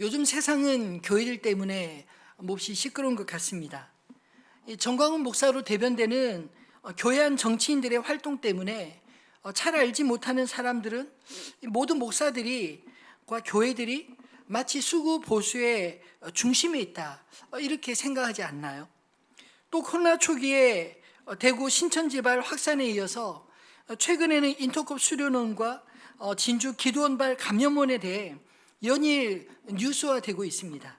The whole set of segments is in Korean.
요즘 세상은 교회들 때문에 몹시 시끄러운 것 같습니다. 이 정광훈 목사로 대변되는 어, 교회한 정치인들의 활동 때문에 어, 잘 알지 못하는 사람들은 이 모든 목사들이 과 교회들이 마치 수구 보수의 어, 중심에 있다 어, 이렇게 생각하지 않나요? 또 코로나 초기에 어, 대구 신천지발 확산에 이어서 어, 최근에는 인터컵 수련원과 어, 진주 기도원발 감염원에 대해 연일 뉴스화되고 있습니다.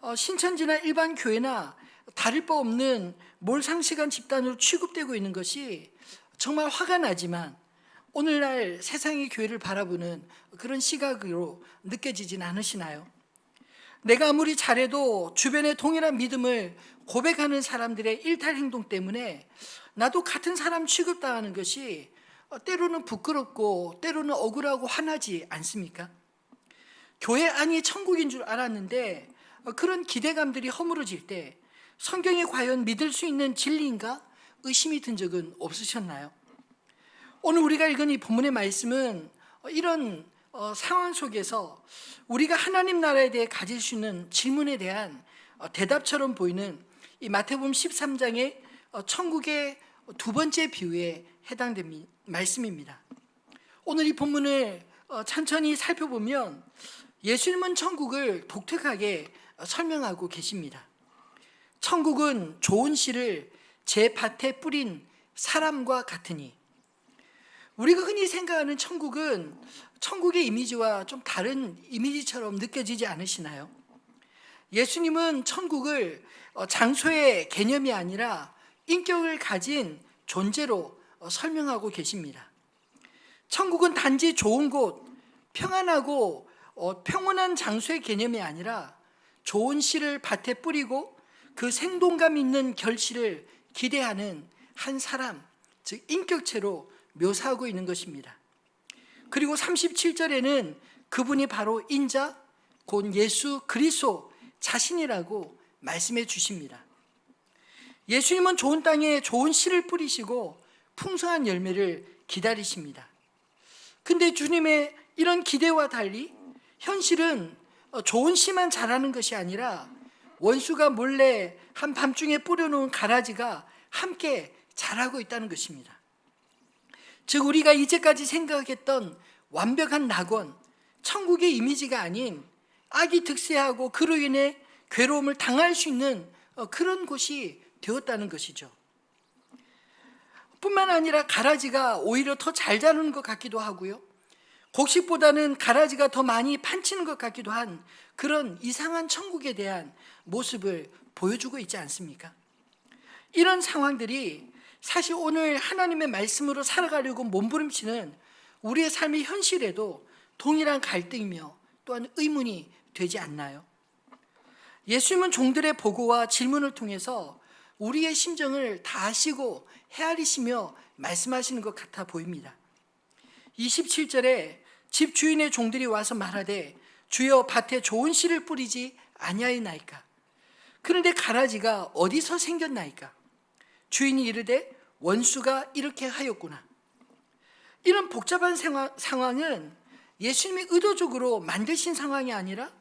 어, 신천지나 일반 교회나 다를 바 없는 몰상시간 집단으로 취급되고 있는 것이 정말 화가 나지만 오늘날 세상의 교회를 바라보는 그런 시각으로 느껴지진 않으시나요? 내가 아무리 잘해도 주변의 동일한 믿음을 고백하는 사람들의 일탈 행동 때문에 나도 같은 사람 취급당하는 것이 어, 때로는 부끄럽고 때로는 억울하고 화나지 않습니까? 교회 안이 천국인 줄 알았는데 어, 그런 기대감들이 허물어질 때 성경이 과연 믿을 수 있는 진리인가 의심이 든 적은 없으셨나요? 오늘 우리가 읽은 이 본문의 말씀은 어, 이런 어, 상황 속에서 우리가 하나님 나라에 대해 가질 수 있는 질문에 대한 어, 대답처럼 보이는 이 마태복음 13장의 어, 천국의 두 번째 비유에 해당됩니다. 말씀입니다. 오늘 이 본문을 어, 천천히 살펴보면 예수님은 천국을 독특하게 어, 설명하고 계십니다. 천국은 좋은 씨를 제 밭에 뿌린 사람과 같으니 우리가 흔히 생각하는 천국은 천국의 이미지와 좀 다른 이미지처럼 느껴지지 않으시나요? 예수님은 천국을 어, 장소의 개념이 아니라 인격을 가진 존재로 어, 설명하고 계십니다. 천국은 단지 좋은 곳, 평안하고 어, 평온한 장소의 개념이 아니라 좋은 씨를 밭에 뿌리고 그 생동감 있는 결실을 기대하는 한 사람, 즉 인격체로 묘사하고 있는 것입니다. 그리고 37절에는 그분이 바로 인자 곧 예수 그리스도 자신이라고 말씀해 주십니다. 예수님은 좋은 땅에 좋은 씨를 뿌리시고 풍성한 열매를 기다리십니다. 근데 주님의 이런 기대와 달리 현실은 어, 좋은 씨만 자라는 것이 아니라 원수가 몰래 한 밤중에 뿌려놓은 가라지가 함께 자라고 있다는 것입니다. 즉 우리가 이제까지 생각했던 완벽한 낙원, 천국의 이미지가 아닌 악이 득세하고 그로 인해 괴로움을 당할 수 있는 어, 그런 곳이 되었다는 것이죠. 뿐만 아니라 가라지가 오히려 더 잘 자라는 것 같기도 하고요. 곡식보다는 가라지가 더 많이 판치는 것 같기도 한 그런 이상한 천국에 대한 모습을 보여주고 있지 않습니까? 이런 상황들이 사실 오늘 하나님의 말씀으로 살아가려고 몸부림치는 우리의 삶의 현실에도 동일한 갈등이며 또한 의문이 되지 않나요? 예수님은 종들의 보고와 질문을 통해서 우리의 심정을 다 아시고 헤아리시며 말씀하시는 것 같아 보입니다. 27절에 집 주인의 종들이 와서 말하되 주여 밭에 좋은 씨를 뿌리지 아니하이나이까? 그런데 가라지가 어디서 생겼나이까? 주인이 이르되 원수가 이렇게 하였구나. 이런 복잡한 상황은 예수님이 의도적으로 만드신 상황이 아니라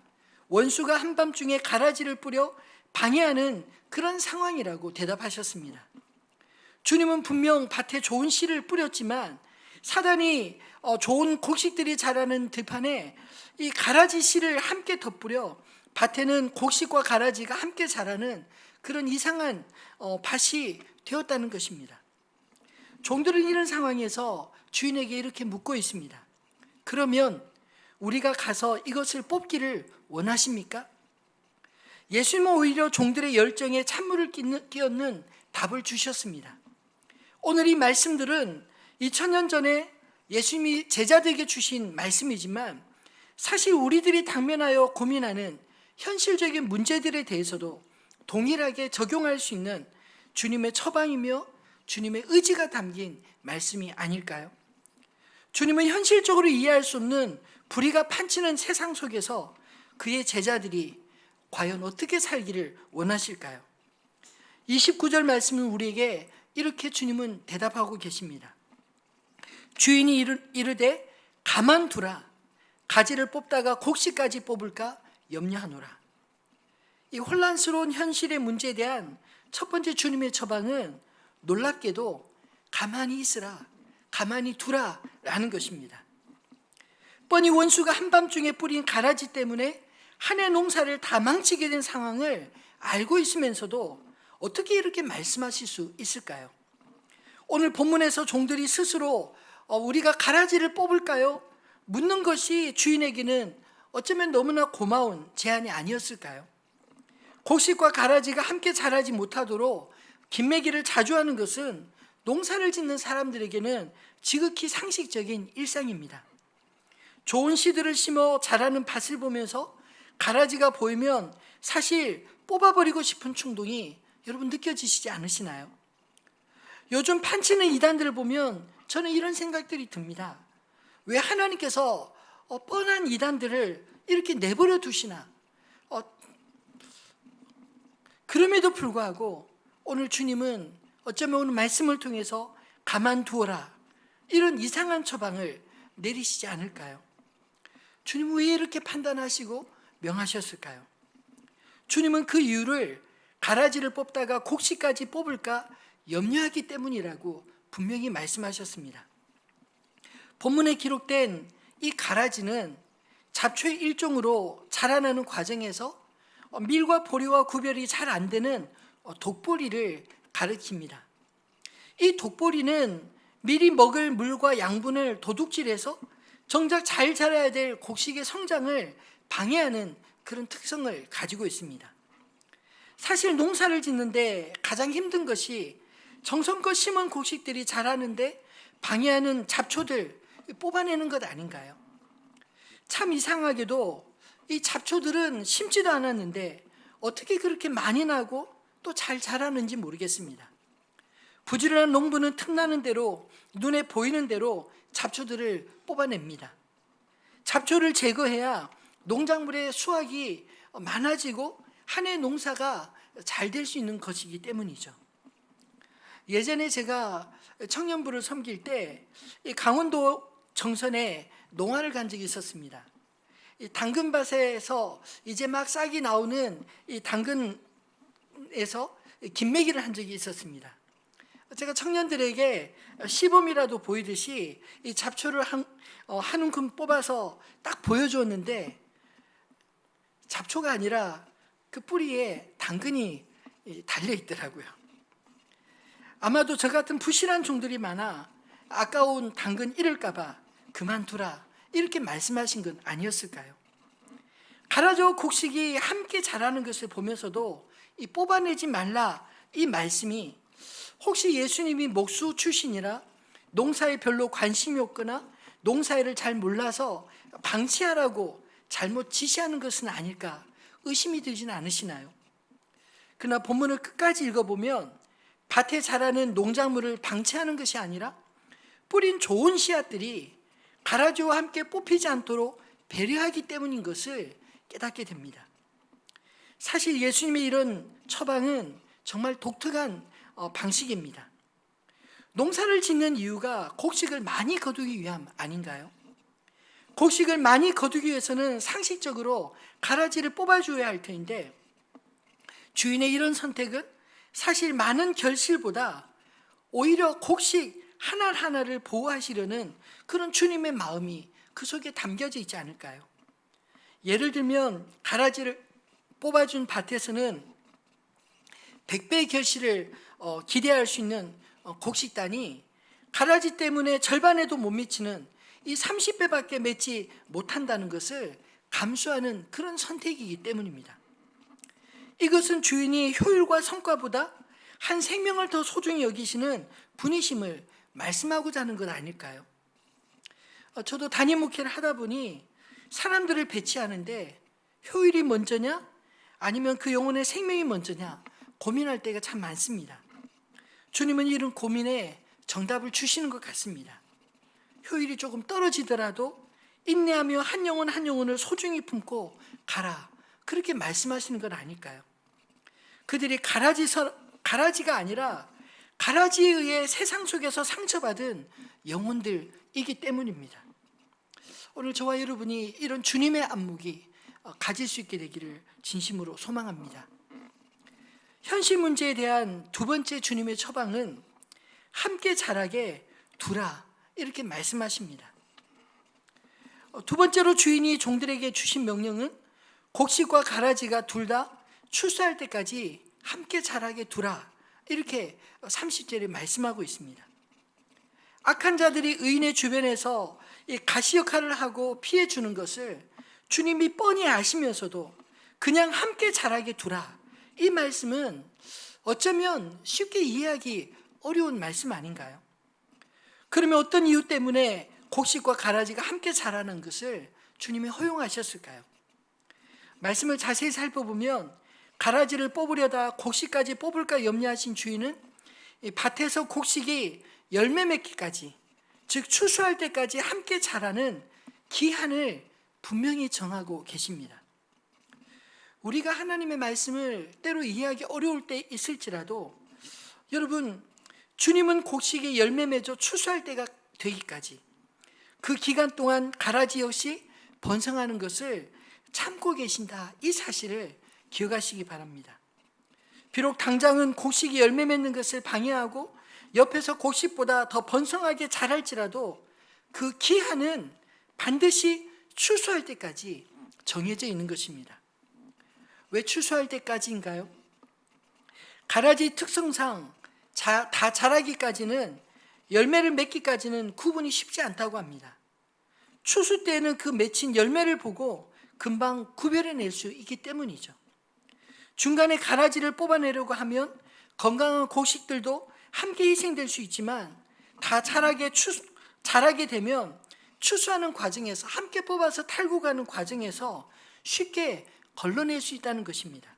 원수가 한밤중에 가라지를 뿌려 방해하는 그런 상황이라고 대답하셨습니다. 주님은 분명 밭에 좋은 씨를 뿌렸지만 사단이 어, 좋은 곡식들이 자라는 들판에 이 가라지 씨를 함께 덧뿌려 밭에는 곡식과 가라지가 함께 자라는 그런 이상한 어, 밭이 되었다는 것입니다. 종들은 이런 상황에서 주인에게 이렇게 묻고 있습니다. 그러면 우리가 가서 이것을 뽑기를 원하십니까? 예수님은 오히려 종들의 열정에 찬물을 끼얹는 답을 주셨습니다. 오늘 이 말씀들은 2000년 전에 예수님이 제자들에게 주신 말씀이지만 사실 우리들이 당면하여 고민하는 현실적인 문제들에 대해서도 동일하게 적용할 수 있는 주님의 처방이며 주님의 의지가 담긴 말씀이 아닐까요? 주님은 현실적으로 이해할 수 없는 불의가 판치는 세상 속에서 그의 제자들이 과연 어떻게 살기를 원하실까요? 29절 말씀은 우리에게 이렇게 주님은 대답하고 계십니다. 주인이 이르, 되 가만두라 가지를 뽑다가 곡식까지 뽑을까 염려하노라. 이 혼란스러운 현실의 문제에 대한 첫 번째 주님의 처방은 놀랍게도 가만히 있으라, 가만히 두라라는 것입니다. 뻔히 원수가 한밤중에 뿌린 가라지 때문에 한 해 농사를 다 망치게 된 상황을 알고 있으면서도 어떻게 이렇게 말씀하실 수 있을까요? 오늘 본문에서 종들이 스스로 어, 우리가 가라지를 뽑을까요? 묻는 것이 주인에게는 어쩌면 너무나 고마운 제안이 아니었을까요? 곡식과 가라지가 함께 자라지 못하도록 김매기를 자주 하는 것은 농사를 짓는 사람들에게는 지극히 상식적인 일상입니다. 좋은 씨들을 심어 자라는 밭을 보면서 가라지가 보이면 사실 뽑아버리고 싶은 충동이 여러분 느껴지시지 않으시나요? 요즘 판치는 이단들을 보면 저는 이런 생각들이 듭니다. 왜 하나님께서 어, 뻔한 이단들을 이렇게 내버려 두시나? 어, 그럼에도 불구하고 오늘 주님은 어쩌면 오늘 말씀을 통해서 가만두어라 이런 이상한 처방을 내리시지 않을까요? 주님은 왜 이렇게 판단하시고 명하셨을까요? 주님은 그 이유를 가라지를 뽑다가 곡식까지 뽑을까 염려하기 때문이라고 분명히 말씀하셨습니다. 본문에 기록된 이 가라지는 잡초의 일종으로 자라나는 과정에서 밀과 보리와 구별이 잘 안 되는 독보리를 가리킵니다. 이 독보리는 미리 먹을 물과 양분을 도둑질해서 정작 잘 자라야 될 곡식의 성장을 방해하는 그런 특성을 가지고 있습니다. 사실 농사를 짓는데 가장 힘든 것이 정성껏 심은 곡식들이 자라는데 방해하는 잡초들 뽑아내는 것 아닌가요? 참 이상하게도 이 잡초들은 심지도 않았는데 어떻게 그렇게 많이 나고 또 잘 자라는지 모르겠습니다. 부지런한 농부는 틈나는 대로 눈에 보이는 대로 잡초들을 뽑아냅니다. 잡초를 제거해야 농작물의 수확이 많아지고 한 해 농사가 잘 될 수 있는 것이기 때문이죠. 예전에 제가 청년부를 섬길 때 강원도 정선에 농화를 간 적이 있었습니다. 이 당근밭에서 이제 막 싹이 나오는 이 당근에서 김매기를 한 적이 있었습니다. 제가 청년들에게 시범이라도 보이듯이 이 잡초를 한, 어, 한 움큼 뽑아서 딱 보여주었는데 잡초가 아니라 그 뿌리에 당근이 달려 있더라고요. 아마도 저 같은 부실한 종들이 많아 아까운 당근 잃을까봐 그만두라 이렇게 말씀하신 건 아니었을까요? 가라져 곡식이 함께 자라는 것을 보면서도 이 뽑아내지 말라 이 말씀이 혹시 예수님이 목수 출신이라 농사에 별로 관심이 없거나 농사일을 잘 몰라서 방치하라고 잘못 지시하는 것은 아닐까 의심이 들지는 않으시나요? 그러나 본문을 끝까지 읽어보면 밭에 자라는 농작물을 방치하는 것이 아니라 뿌린 좋은 씨앗들이 가라지와 함께 뽑히지 않도록 배려하기 때문인 것을 깨닫게 됩니다. 사실 예수님의 이런 처방은 정말 독특한 어, 방식입니다. 농사를 짓는 이유가 곡식을 많이 거두기 위함 아닌가요? 곡식을 많이 거두기 위해서는 상식적으로 가라지를 뽑아줘야 할 터인데 주인의 이런 선택은 사실 많은 결실보다 오히려 곡식 하나하나를 보호하시려는 그런 주님의 마음이 그 속에 담겨져 있지 않을까요? 예를 들면 가라지를 뽑아준 밭에서는 100배의 결실을 어, 기대할 수 있는 어, 곡식단이 가라지 때문에 절반에도 못 미치는 이 30배밖에 맺지 못한다는 것을 감수하는 그런 선택이기 때문입니다. 이것은 주인이 효율과 성과보다 한 생명을 더 소중히 여기시는 분이심을 말씀하고자 하는 것 아닐까요? 어, 저도 단임 목회를 하다 보니 사람들을 배치하는데 효율이 먼저냐 아니면 그 영혼의 생명이 먼저냐 고민할 때가 참 많습니다. 주님은 이런 고민에 정답을 주시는 것 같습니다. 효율이 조금 떨어지더라도 인내하며 한 영혼 한 영혼을 소중히 품고 가라. 그렇게 말씀하시는 건 아닐까요? 그들이 가라지 가라지가 아니라 가라지에 의해 세상 속에서 상처받은 영혼들이기 때문입니다. 오늘 저와 여러분이 이런 주님의 안목이 어, 가질 수 있게 되기를 진심으로 소망합니다. 현실 문제에 대한 두 번째 주님의 처방은 함께 자라게 두라 이렇게 말씀하십니다. 어, 두 번째로 주인이 종들에게 주신 명령은 곡식과 가라지가 둘 다 출수할 때까지 함께 자라게 두라 이렇게 30절에 말씀하고 있습니다. 악한 자들이 의인의 주변에서 이 가시 역할을 하고 피해 주는 것을 주님이 뻔히 아시면서도 그냥 함께 자라게 두라. 이 말씀은 어쩌면 쉽게 이해하기 어려운 말씀 아닌가요? 그러면 어떤 이유 때문에 곡식과 가라지가 함께 자라는 것을 주님이 허용하셨을까요? 말씀을 자세히 살펴보면 가라지를 뽑으려다 곡식까지 뽑을까 염려하신 주인은 이 밭에서 곡식이 열매 맺기까지 즉 추수할 때까지 함께 자라는 기한을 분명히 정하고 계십니다. 우리가 하나님의 말씀을 때로 이해하기 어려울 때 있을지라도 여러분 주님은 곡식이 열매 맺어 추수할 때가 되기까지 그 기간 동안 가라지 역시 번성하는 것을 참고 계신다. 이 사실을 기억하시기 바랍니다. 비록 당장은 곡식이 열매 맺는 것을 방해하고 옆에서 곡식보다 더 번성하게 자랄지라도 그 기한은 반드시 추수할 때까지 정해져 있는 것입니다. 왜 추수할 때까지인가요? 가라지 특성상 자, 다 자라기까지는 열매를 맺기까지는 구분이 쉽지 않다고 합니다. 추수 때는 그 맺힌 열매를 보고 금방 구별해낼 수 있기 때문이죠. 중간에 가라지를 뽑아내려고 하면 건강한 곡식들도 함께 희생될 수 있지만 다 자라게 추, 자라게 되면 추수하는 과정에서 함께 뽑아서 탈고 가는 과정에서 쉽게 걸러낼 수 있다는 것입니다.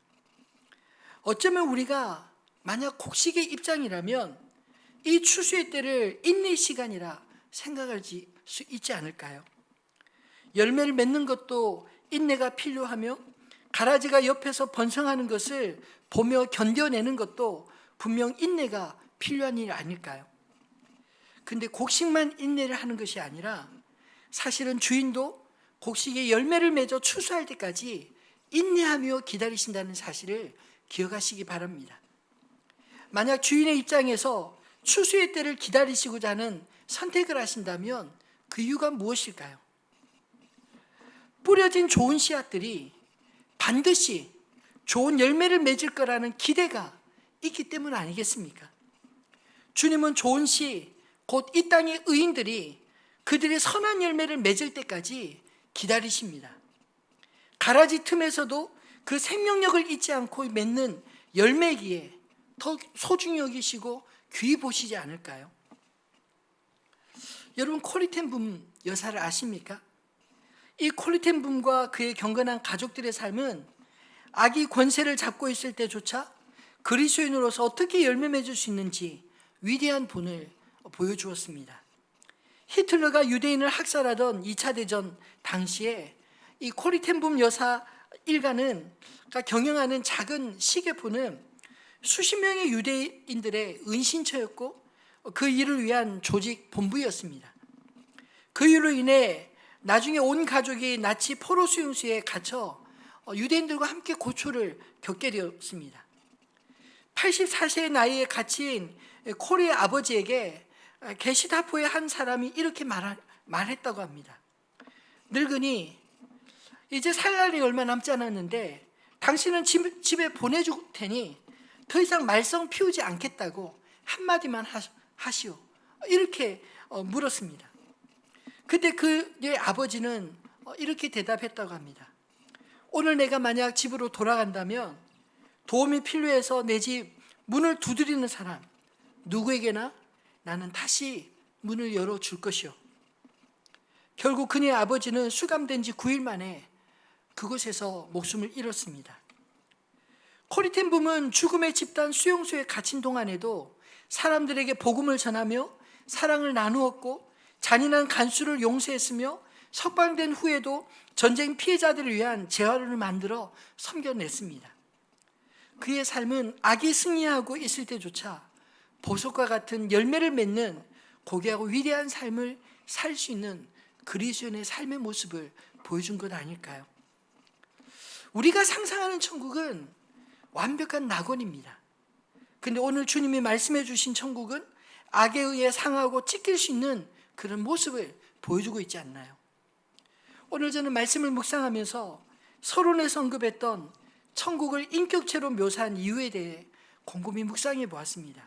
어쩌면 우리가 만약 곡식의 입장이라면 이 추수의 때를 인내 시간이라 생각할 수 있지 않을까요? 열매를 맺는 것도 인내가 필요하며 가라지가 옆에서 번성하는 것을 보며 견뎌내는 것도 분명 인내가 필요한 일 아닐까요? 근데 곡식만 인내를 하는 것이 아니라 사실은 주인도 곡식의 열매를 맺어 추수할 때까지 인내하며 기다리신다는 사실을 기억하시기 바랍니다. 만약 주인의 입장에서 추수의 때를 기다리시고자 하는 선택을 하신다면 그 이유가 무엇일까요? 뿌려진 좋은 씨앗들이 반드시 좋은 열매를 맺을 거라는 기대가 있기 때문 아니겠습니까? 주님은 좋은 씨, 곧 이 땅의 의인들이 그들의 선한 열매를 맺을 때까지 기다리십니다. 가라지 틈에서도 그 생명력을 잊지 않고 맺는 열매기에 더 소중히 여기시고 귀히 보시지 않을까요? 여러분 코리텐 붐 여사를 아십니까? 이 콜리텐붐과 그의 경건한 가족들의 삶은 악이 권세를 잡고 있을 때조차 그리스도인으로서 어떻게 열매 맺을 수 있는지 위대한 본을 보여주었습니다. 히틀러가 유대인을 학살하던 2차 대전 당시에 이 코리텐붐 여사 일가는 경영하는 작은 시계포는 수십 명의 유대인들의 은신처였고 그 일을 위한 조직 본부였습니다. 그 일로 인해 나중에 온 가족이 나치 포로 수용소에 갇혀 어, 유대인들과 함께 고초를 겪게 되었습니다. 84세의 나이에 갇힌 코리의 아버지에게 어, 게시타포의 한 사람이 이렇게 말, 말했다고 합니다. 늙으니 이제 살 날이 얼마 남지 않았는데 당신은 집, 집에 보내줄 테니 더 이상 말썽 피우지 않겠다고 한마디만 하시오. 이렇게 어, 물었습니다. 그때 그의 아버지는 어, 이렇게 대답했다고 합니다. 오늘 내가 만약 집으로 돌아간다면 도움이 필요해서 내 집 문을 두드리는 사람 누구에게나 나는 다시 문을 열어줄 것이요. 결국 그녀의 아버지는 수감된 지 9일 만에 그곳에서 목숨을 잃었습니다. 코리텐 붐은 죽음의 집단 수용소에 갇힌 동안에도 사람들에게 복음을 전하며 사랑을 나누었고 잔인한 간수를 용서했으며 석방된 후에도 전쟁 피해자들을 위한 재활을 만들어 섬겨냈습니다. 그의 삶은 악이 승리하고 있을 때조차 보석과 같은 열매를 맺는 고귀하고 위대한 삶을 살 수 있는 그리스도인의 삶의 모습을 보여준 것 아닐까요? 우리가 상상하는 천국은 완벽한 낙원입니다. 근데 오늘 주님이 말씀해 주신 천국은 악에 의해 상하고 찢길 수 있는 그런 모습을 보여주고 있지 않나요? 오늘 저는 말씀을 묵상하면서 서론에서 언급했던 천국을 인격체로 묘사한 이유에 대해 곰곰이 묵상해 보았습니다.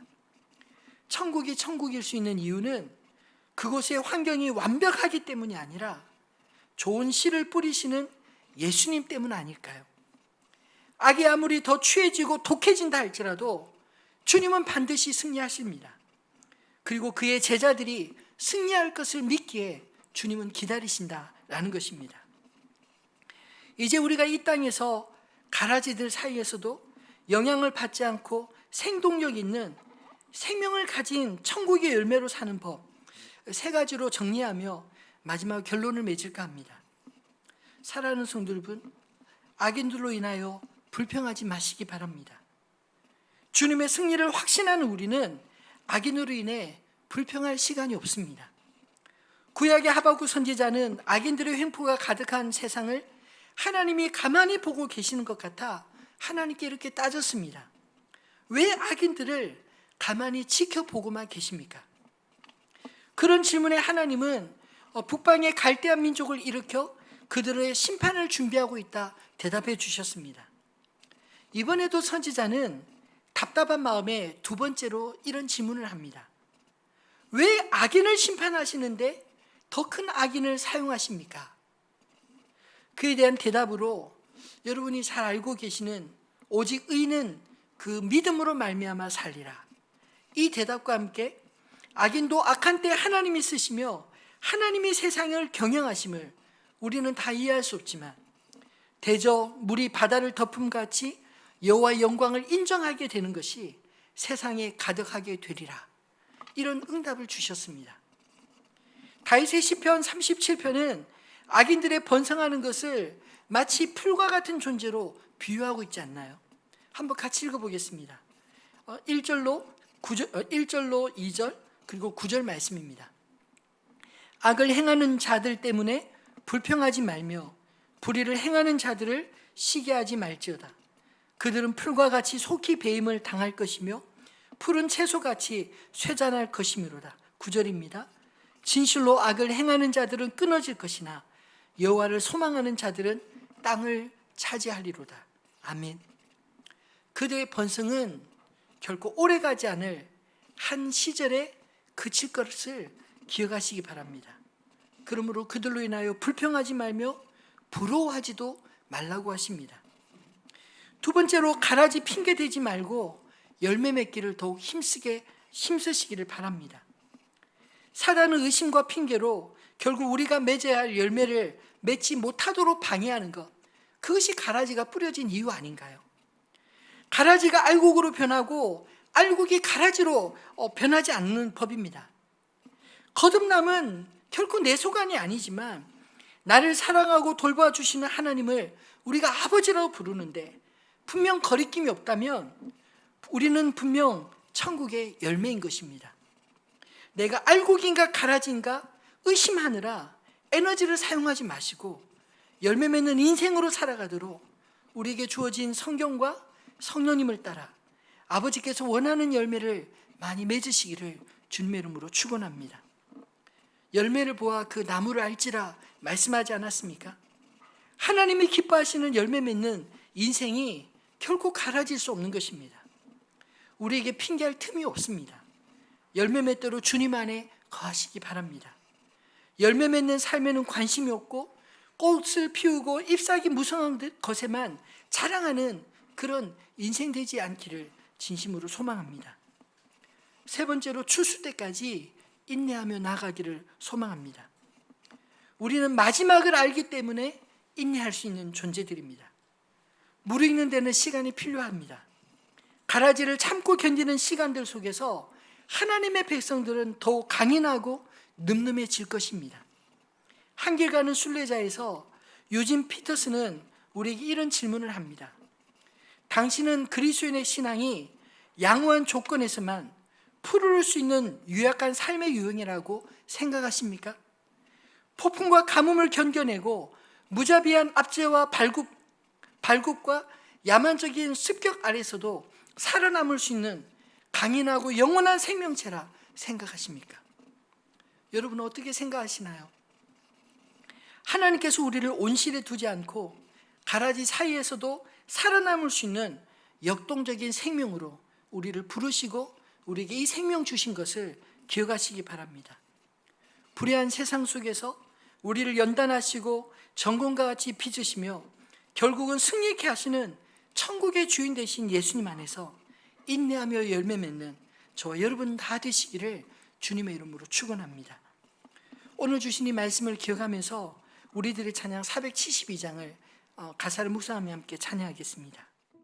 천국이 천국일 수 있는 이유는 그곳의 환경이 완벽하기 때문이 아니라 좋은 씨를 뿌리시는 예수님 때문 아닐까요? 악이 아무리 더 취해지고 독해진다 할지라도 주님은 반드시 승리하십니다. 그리고 그의 제자들이 승리할 것을 믿기에 주님은 기다리신다라는 것입니다. 이제 우리가 이 땅에서 가라지들 사이에서도 영향을 받지 않고 생동력 있는 생명을 가진 천국의 열매로 사는 법 세 가지로 정리하며 마지막 결론을 맺을까 합니다. 사랑하는 여러분, 악인들로 인하여 불평하지 마시기 바랍니다. 주님의 승리를 확신하는 우리는 악인으로 인해 불평할 시간이 없습니다. 구약의 하바구 선지자는 악인들의 횡포가 가득한 세상을 하나님이 가만히 보고 계시는 것 같아 하나님께 이렇게 따졌습니다. 왜 악인들을 가만히 지켜보고만 계십니까? 그런 질문에 하나님은 어, 북방의 갈대한 민족을 일으켜 그들의 심판을 준비하고 있다 대답해 주셨습니다. 이번에도 선지자는 답답한 마음에 두 번째로 이런 질문을 합니다. 왜 악인을 심판하시는데 더 큰 악인을 사용하십니까? 그에 대한 대답으로 여러분이 잘 알고 계시는 오직 의는 그 믿음으로 말미암아 살리라. 이 대답과 함께 악인도 악한 때 하나님이 쓰시며 하나님이 세상을 경영하심을 우리는 다 이해할 수 없지만 대저 물이 바다를 덮음 같이 여호와의 영광을 인정하게 되는 것이 세상에 가득하게 되리라. 이런 응답을 주셨습니다. 다윗의 시편 37편은 악인들의 번성하는 것을 마치 풀과 같은 존재로 비유하고 있지 않나요? 한번 같이 읽어보겠습니다. 1절로 9절, 1절로 2절 그리고 9절 말씀입니다. 악을 행하는 자들 때문에 불평하지 말며 불의를 행하는 자들을 시기하지 말지어다. 그들은 풀과 같이 속히 배임을 당할 것이며 푸른 채소같이 쇠잔할 것이미로다. 9절입니다. 진실로 악을 행하는 자들은 끊어질 것이나 여호와를 소망하는 자들은 땅을 차지하리로다. 아멘. 그들의 번성은 결코 오래가지 않을 한 시절에 그칠 것을 기억하시기 바랍니다. 그러므로 그들로 인하여 불평하지 말며 부러워하지도 말라고 하십니다. 두 번째로 가라지 핑계 대지 말고 열매 맺기를 더욱 힘쓰게 힘쓰시기를 바랍니다. 사단은 의심과 핑계로 결국 우리가 맺어야 할 열매를 맺지 못하도록 방해하는 것. 그것이 가라지가 뿌려진 이유 아닌가요? 가라지가 알곡으로 변하고 알곡이 가라지로 어, 변하지 않는 법입니다. 거듭남은 결코 내 소관이 아니지만 나를 사랑하고 돌봐주시는 하나님을 우리가 아버지라고 부르는데 분명 거리낌이 없다면 우리는 분명 천국의 열매인 것입니다. 내가 알곡인가 가라지인가 의심하느라 에너지를 사용하지 마시고 열매 맺는 인생으로 살아가도록 우리에게 주어진 성경과 성령님을 따라 아버지께서 원하는 열매를 많이 맺으시기를 주님의 이름으로 축원합니다. 열매를 보아 그 나무를 알지라 말씀하지 않았습니까? 하나님이 기뻐하시는 열매 맺는 인생이 결코 갈아질 수 없는 것입니다. 우리에게 핑계할 틈이 없습니다. 열매 맺도록 주님 안에 거하시기 바랍니다. 열매 맺는 삶에는 관심이 없고 꽃을 피우고 잎사귀 무성한 것에만 자랑하는 그런 인생 되지 않기를 진심으로 소망합니다. 세 번째로 추수 때까지 인내하며 나가기를 소망합니다. 우리는 마지막을 알기 때문에 인내할 수 있는 존재들입니다. 무르익는 데는 시간이 필요합니다. 가라지를 참고 견디는 시간들 속에서 하나님의 백성들은 더욱 강인하고 늠름해질 것입니다. 한길 가는 순례자에서 유진 피터스는 우리에게 이런 질문을 합니다. 당신은 그리스도인의 신앙이 양호한 조건에서만 푸르를 수 있는 유약한 삶의 유형이라고 생각하십니까? 폭풍과 가뭄을 견뎌내고 무자비한 압제와 발굽 발굽과 야만적인 습격 아래서도 살아남을 수 있는 강인하고 영원한 생명체라 생각하십니까? 여러분 어떻게 생각하시나요? 하나님께서 우리를 온실에 두지 않고 가라지 사이에서도 살아남을 수 있는 역동적인 생명으로 우리를 부르시고 우리에게 이 생명 주신 것을 기억하시기 바랍니다. 불의한 세상 속에서 우리를 연단하시고 전공과 같이 빚으시며 결국은 승리케 하시는 천국의 주인 되신 예수님 안에서 인내하며 열매 맺는 저와 여러분 다 되시기를 주님의 이름으로 축원합니다. 오늘 주신 이 말씀을 기억하면서 우리들의 찬양 472장을 어, 가사를 묵상하며 함께 찬양하겠습니다.